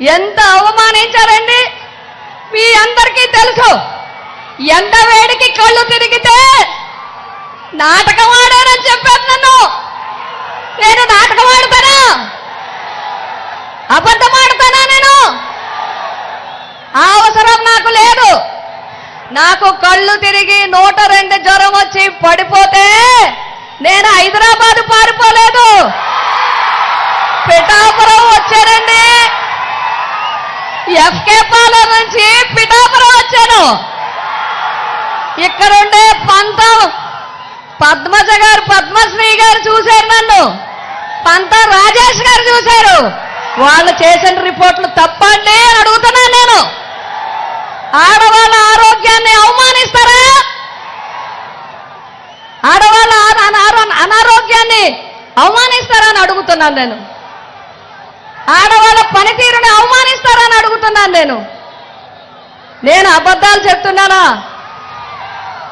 ఎంత అవమానించారండి? మీ అందరికీ తెలుసు. ఎండ వేడికి కళ్ళు తిరిగితే నాటకం ఆడానని చెప్పాను నన్ను. నేను నాటకం ఆడతానా అబద్ధం ఆడతానా నేను? ఆ అవసరం నాకు లేదు. నాకు కళ్ళు తిరిగి నూట రెండు జ్వరం వచ్చి పడిపోతే నేను హైదరాబాద్ పారిపోలేదు. పిఠాపురం వచ్చారండి. ఎఫ్కే పాలెం నుంచి పిఠాపురం వచ్చాను. ఇక్కడుండే పంతం పద్మజ గారు పద్మశ్రీ గారు చూశారు నన్ను. పంత రాజేష్ గారు చూశారు. వాళ్ళు చేసిన రిపోర్ట్లు తప్పండి అడుగుతున్నాను నేను. ఆడవాళ్ళ ఆరోగ్యాన్ని అవమానిస్తారా? ఆడవాళ్ళ అనారోగ్యాన్ని అవమానిస్తారా అని అడుగుతున్నాను నేను. ఆడవాళ్ళ పనితీరుని అవమానిస్తారా అని అడుగుతున్నాను నేను. నేను అబద్ధాలు చెప్తున్నానా?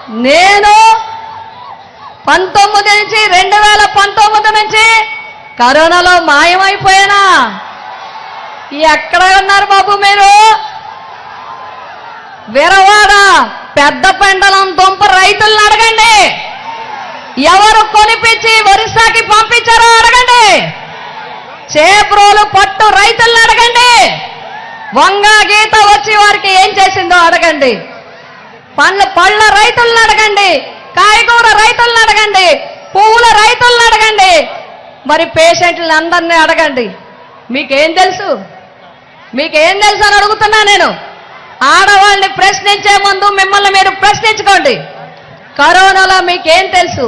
నేను పంతొమ్మిది నుంచి రెండు వేల పంతొమ్మిది నుంచి కరోనాలో మాయమైపోయానా? ఎక్కడ ఉన్నారు బాబు మీరు? విరవాడ పెద్ద పెండలం దుంప రైతులను అడగండి. ఎవరు కొనిపించి ఒరిస్సాకి పంపించారో అడగండి. చేబ్రోలు పట్టు వంగ గీత వచ్చి వారికి ఏం చేసిందో అడగండి. పండ్ల పళ్ళ రైతులను అడగండి. కాయగూర రైతులను అడగండి. పువ్వుల రైతులను అడగండి. మరి పేషెంట్లను అందరినీ అడగండి. మీకేం తెలుసు? మీకేం తెలుసు అని అడుగుతున్నా నేను. ఆడవాళ్ళని ప్రశ్నించే ముందు మిమ్మల్ని మీరు ప్రశ్నించుకోండి. కరోనాలో మీకేం తెలుసు?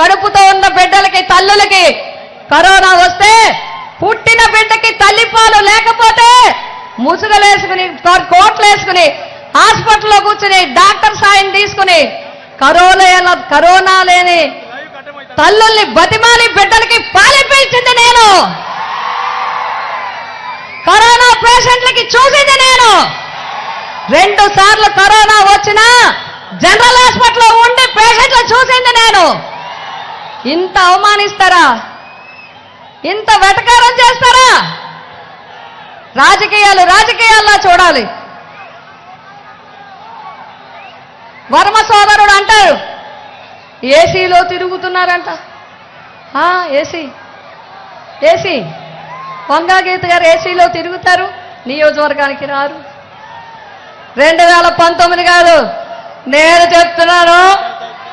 కడుపుతో ఉన్న బిడ్డలకి తల్లులకి కరోనా వస్తే పుట్టిన బిడ్డకి తల్లిపాలు లేకపోతే ముసుగలేసుకుని కోట్లు వేసుకుని హాస్పిటల్లో కూర్చుని డాక్టర్ సాయం తీసుకుని కరోనా కరోనా లేని తల్లుల్ని బతిమాలి బిడ్డలకి పాలిపించింది నేను. కరోనా పేషెంట్లకి చూసింది నేను. రెండు సార్లు కరోనా వచ్చినా జనరల్ హాస్పిటల్లో ఉండి పేషెంట్లు చూసింది నేను. ఇంత అవమానిస్తారా? ఇంత వెటకారం చేస్తారా? రాజకీయాలు రాజకీయాల్లో చూడాలి. వర్మ సోదరుడు అంటారు ఏసీలో తిరుగుతున్నారంట. ఏసీ ఏసీ వంగాగీత గారు ఏసీలో తిరుగుతారు నియోజకవర్గానికి రారు. రెండు వేల పంతొమ్మిది కాదు నేను చెప్తున్నాను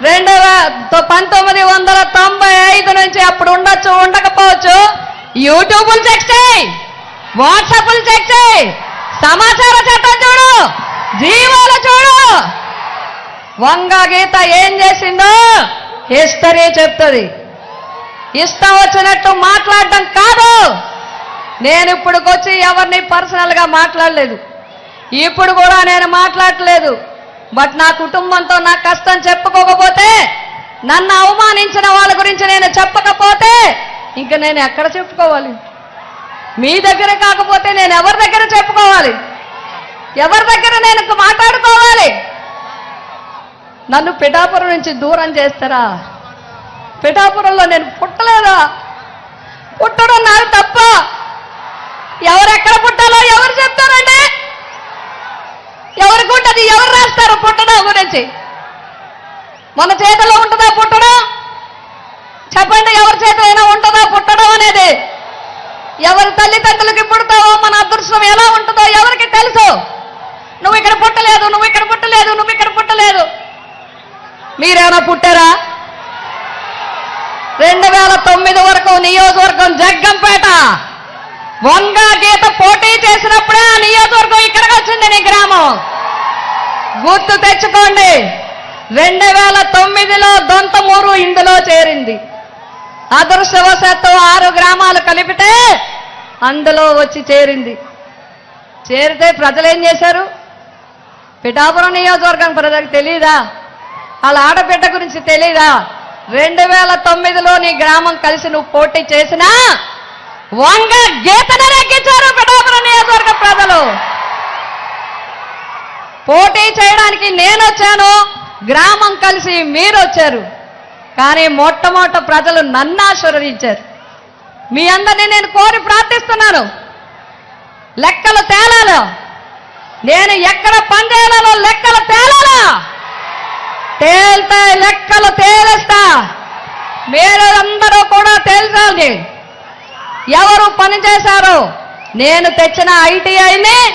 రెండు వే- పంతొమ్మిది వందల తొంభై ఐదు నుంచి అప్పుడు ఉండొచ్చు ఉండకపోవచ్చు యూట్యూబ్లు చెక్ చేయి. వాట్సాప్లు చెక్ చేయి సమాచార చట్టం చూడు. జీవాలు చూడు. వంగ గీత ఏం చేసిందో హిస్టరీ చెప్తుంది. ఇష్టం వచ్చినట్టు మాట్లాడటం కాదు. నేను ఇప్పుడుకొచ్చి ఎవరిని పర్సనల్గా మాట్లాడలేదు. ఇప్పుడు కూడా నేను మాట్లాడలేదు. బట్ నా కుటుంబంతో నా కష్టం చెప్పుకోకపోతే నన్ను అవమానించిన వాళ్ళ గురించి నేను చెప్పకపోతే ఇంక నేను ఎక్కడ చెప్పుకోవాలి? మీ దగ్గర కాకపోతే నేను ఎవరి దగ్గర చెప్పుకోవాలి? ఎవరి దగ్గర నేను మాట్లాడుకోవాలి? నన్ను పిఠాపురం నుంచి దూరం చేస్తారా? పిఠాపురంలో నేను పుట్టలేదా? పుట్టడం నాకు తప్ప ఎవరెక్కడ పుట్టాలో ఎవరు చెప్తారండి ఎవరికి ఉంటుంది ఎవరు రాస్తారు పుట్టడం గురించి? మన చేతిలో ఉంటుందా పుట్టడం? చెప్పండి ఎవరి చేతిలో ఉంటుందా పుట్టడం అనేది? ఎవరి తల్లిదండ్రులకి పుడతావో మన అదృష్టం ఎలా ఉంటుందో ఎవరికి తెలుసు? నువ్వు ఇక్కడ పుట్టలేదు నువ్వు ఇక్కడ పుట్టలేదు నువ్వు ఇక్కడ పుట్టలేదు. మీరేమైనా పుట్టారా? రెండు వేల తొమ్మిది వరకు నియోజకవర్గం జగ్గంపేట. వంగ గీత పోటీ చేసినప్పుడే ఆ నియోజకవర్గం ఇక్కడికి వచ్చింది నీ గ్రామం. గుర్తు తెచ్చుకోండి. రెండు వేల తొమ్మిదిలో దొంతమూరు ఇందులో చేరింది. అదృష్టవశాత్తు ఆరు గ్రామాలు కలిపితే అందులో వచ్చి చేరింది. చేరితే ప్రజలు ఏం చేశారు? పిఠాపురం నియోజకవర్గం ప్రజలకు తెలియదా వాళ్ళ ఆడబిడ్డ గురించి తెలీదా? రెండు వేల తొమ్మిదిలో నీ గ్రామం కలిసి నువ్వు పోటీ చేసినా వంగ గీతను రెక్కించారు పిఠాపురం నియోజకవర్గ ప్రజలు. పోటీ చేయడానికి నేను వచ్చాను గ్రామం కలిసి మీరు వచ్చారు. కానీ మొట్టమొదట ప్రజలు నన్ను ఆశీర్వదించారు. మీ అందరినీ నేను కోరి ప్రార్థిస్తున్నాను. లెక్కలు తేలాలి. నేను ఎక్కడ పనిచేయాలో లెక్కలు తేలాలా? తేల్తాయి లెక్కలు తేలేస్తా. మీరు అందరూ కూడా తేల్చాలి. ఎవరు పని చేశారు నేను తెచ్చిన ఐటీఐని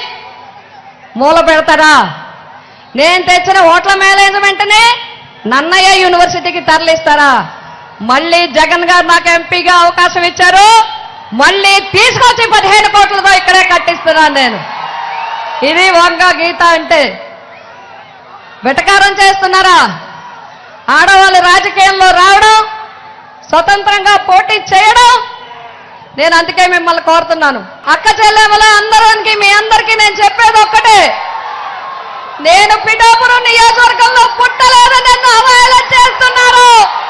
మూల పెడతారా? నేను తెచ్చిన హోటల్ మేనేజ్మెంట్ని నన్నయ్య యూనివర్సిటీకి తరలిస్తారా? మళ్ళీ జగన్ గారు నాకు ఎంపీగా అవకాశం ఇచ్చారు. మళ్ళీ తీసుకొచ్చి పదిహేను కోట్లతో ఇక్కడే కట్టిస్తున్నాను నేను. ఇది వంగ గీత అంటే. వెటకారం చేస్తున్నారా? ఆడవాళ్ళు రాజకీయంలో రావడం స్వతంత్రంగా పోటీ చేయడం. నేను అందుకే మిమ్మల్ని కోరుతున్నాను. అక్క చెల్లెముల అందరికి మీ అందరికీ నేను చెప్పేది ఒక్కటే. నేను పిఠాపురం నియోజకవర్గంలో పుట్టలేదని నన్ను అవహేళన చేస్తున్నారు.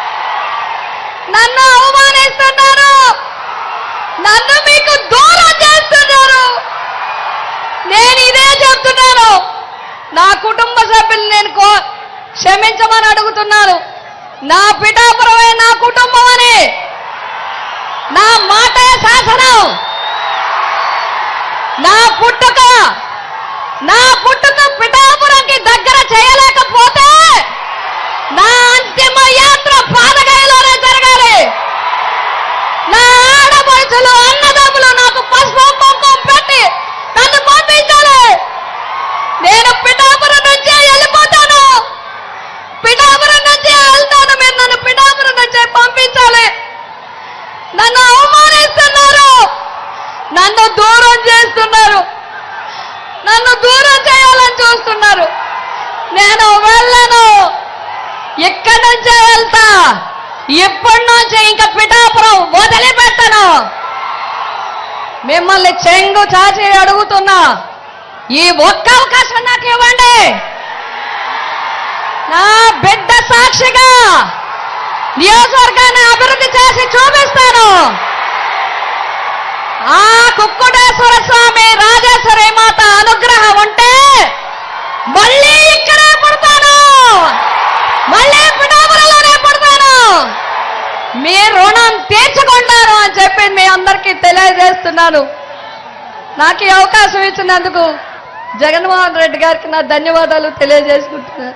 నన్ను అవమానిస్తున్నారు. నన్ను మీకు దూరం చేస్తున్నారు. నేను ఇదే చెప్తున్నాను. నా కుటుంబ సభ్యులు నేను కో క్షమించమని అడుగుతున్నాను. నా పిఠాపురమే నా కుటుంబం అని. నా మాటే శాసనం. నా పుట్టుక నా పుట్టుక పిఠాపురంకి దగ్గర చేయలేకపోతే నా అంతిమ యాత్ర పాదగయలోనే ఆడపడుచులు అన్నదమ్ములు నాకు పసుపు కుంకుమ పెట్టి నన్ను పంపించాలి. నేను పిఠాపురం నుంచి వెళ్ళిపోతాను. పిఠాపురం నుంచి వెళ్తాను. మీరు నన్ను పిఠాపురం నుంచి పంపించాలి. నన్ను అవమానిస్తున్నారు. నన్ను దూరం చేస్తున్నారు. నన్ను దూరం చేయాలని చూస్తున్నారు. నేను వెళ్ళను. ఇక్కడి నుంచే వెళ్తా. ఇప్పటి నుంచి ఇంకా పిఠా వదిలిపెట్టను మిమ్మల్ని చెంగు చాచి అడుగుతున్నా. ఈ ఒక్క అవకాశం నాకు ఇవ్వండి. నా బిడ్డ సాక్షిగా నియోజకవర్గాన్ని అభివృద్ధి చేసి చూపిస్తాను. ఆ కుక్కుటేశ్వర స్వామి రాజేశ్వరి మాత అనుగ్రహం ఉంటే మళ్ళీ ఇక్కడే పుడతాను. మళ్ళీ పిఠాపురంలోనే పుడతాను. మీ రుణం తీర్చుకుంటారు అని చెప్పి మీ అందరికీ తెలియజేస్తున్నాను. నాకు ఈ అవకాశం ఇచ్చినందుకు జగన్మోహన్ రెడ్డి గారికి నా ధన్యవాదాలు తెలియజేసుకుంటున్నాను.